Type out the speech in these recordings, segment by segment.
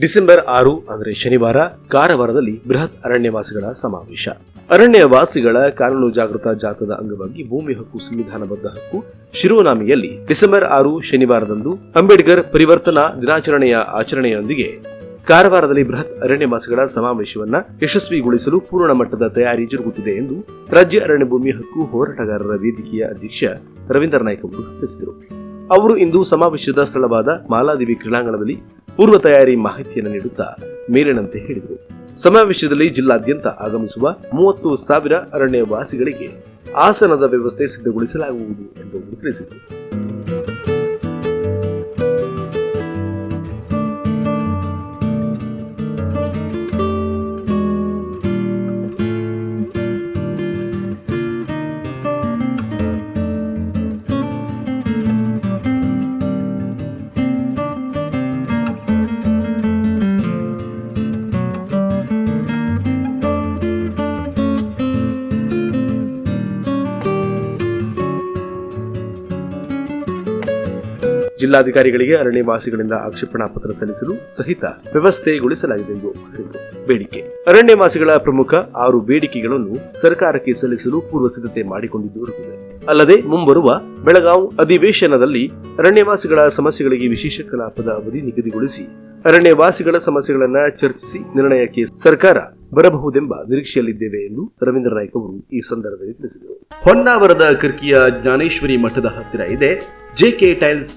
December ಆರು ಅಂದರೆ ಶನಿವಾರ, ಕಾರವಾರದಲ್ಲಿ ಬೃಹತ್ ಅರಣ್ಯವಾಸಿಗಳ ಸಮಾವೇಶ. ಅರಣ್ಯವಾಸಿಗಳ ಕಾನೂನು ಜಾಗೃತ ಜಾಥಾದ ಅಂಗವಾಗಿ ಭೂಮಿ ಹಕ್ಕು ಸಂವಿಧಾನಬದ್ಧ ಹಕ್ಕು ಶಿರೋನಾಮೆಯಲ್ಲಿ ಡಿಸೆಂಬರ್ ಆರು ಶನಿವಾರದಂದು ಅಂಬೇಡ್ಕರ್ ಪರಿವರ್ತನಾ ದಿನಾಚರಣೆಯ ಆಚರಣೆಯೊಂದಿಗೆ ಕಾರವಾರದಲ್ಲಿ ಬೃಹತ್ ಅರಣ್ಯವಾಸಿಗಳ ಸಮಾವೇಶವನ್ನು ಯಶಸ್ವಿಗೊಳಿಸಲು ಪೂರ್ಣ ಮಟ್ಟದ ತಯಾರಿ ಜರುಗುತ್ತಿದೆ ಎಂದು ರಾಜ್ಯ ಅರಣ್ಯ ಭೂಮಿ ಹಕ್ಕು ಹೋರಾಟಗಾರರ ವೇದಿಕೆಯ ಅಧ್ಯಕ್ಷ ರವೀಂದ್ರ ನಾಯ್ಕ ಅವರು ತಿಳಿಸಿದರು ಅವರು ಇಂದು ಸಮಾವೇಶದ ಸ್ಥಳವಾದ ಮಾಲಾದೇವಿ ಕ್ರೀಡಾಂಗಣದಲ್ಲಿ ಪೂರ್ವ ತಯಾರಿ ಮಾಹಿತಿಯನ್ನು ನೀಡುತ್ತಾ ಮೇಲಿನಂತೆ ಹೇಳಿದರು. ಸಮಾವೇಶದಲ್ಲಿ ಜಿಲ್ಲಾದ್ಯಂತ ಆಗಮಿಸುವ ಮೂವತ್ತು ಸಾವಿರ ಅರಣ್ಯ ವಾಸಿಗಳಿಗೆ ಆಸನದ ವ್ಯವಸ್ಥೆ ಸಿದ್ಧಗೊಳಿಸಲಾಗುವುದು ಎಂದು ತಿಳಿಸಿದರು. ಜಿಲ್ಲಾಧಿಕಾರಿಗಳಿಗೆ ಅರಣ್ಯವಾಸಿಗಳಿಂದ ಆಕ್ಷೇಪಣಾ ಪತ್ರ ಸಲ್ಲಿಸಲು ಸಹಿತ ವ್ಯವಸ್ಥೆಗೊಳಿಸಲಾಗಿದೆ ಎಂದು ಬೇಡಿಕೆ. ಅರಣ್ಯವಾಸಿಗಳ ಪ್ರಮುಖ ಆರು ಬೇಡಿಕೆಗಳನ್ನು ಸರ್ಕಾರಕ್ಕೆ ಸಲ್ಲಿಸಲು ಪೂರ್ವ ಸಿದ್ಧತೆ ಮಾಡಿಕೊಂಡಿದ್ದು ಅಲ್ಲದೆ ಮುಂಬರುವ ಬೆಳಗಾವ್ ಅಧಿವೇಶನದಲ್ಲಿ ಅರಣ್ಯವಾಸಿಗಳ ಸಮಸ್ಯೆಗಳಿಗೆ ವಿಶೇಷ ಕಲಾಪದ ಅವಧಿ ನಿಗದಿಗೊಳಿಸಿ ಅರಣ್ಯವಾಸಿಗಳ ಸಮಸ್ಯೆಗಳನ್ನ ಚರ್ಚಿಸಿ ನಿರ್ಣಯಕ್ಕೆ ಸರ್ಕಾರ ಬರಬಹುದೆಂಬ ನಿರೀಕ್ಷೆಯಲ್ಲಿದ್ದೇವೆ ಎಂದು ರವೀಂದ್ರ ನಾಯ್ಕ ಅವರು ಈ ಸಂದರ್ಭದಲ್ಲಿ ತಿಳಿಸಿದರು. ಹೊನ್ನಾವರದ ಕರ್ಕಿಯ ಜ್ಞಾನೇಶ್ವರಿ ಮಠದ ಹತ್ತಿರ ಇದೆ ಜೆಕೆ ಟೈಲ್ಸ್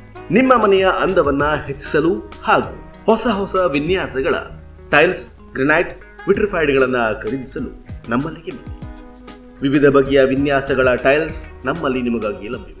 ನಿಮ್ಮ ಮನೆಯ ಅಂದವನ್ನ ಹೆಚ್ಚಿಸಲು ಹಾಗೂ ಹೊಸ ಹೊಸ ವಿನ್ಯಾಸಗಳ ಟೈಲ್ಸ್, ಗ್ರನೈಟ್, ವಿಟ್ರಿಫೈಡ್ಗಳನ್ನ ಖರೀದಿಸಲು ನಮ್ಮಲ್ಲಿಗೆ ವಿವಿಧ ಬಗೆಯ ವಿನ್ಯಾಸಗಳ ಟೈಲ್ಸ್ ನಮ್ಮಲ್ಲಿ ನಿಮಗಾಗಿ ಲಭ್ಯವಿದೆ.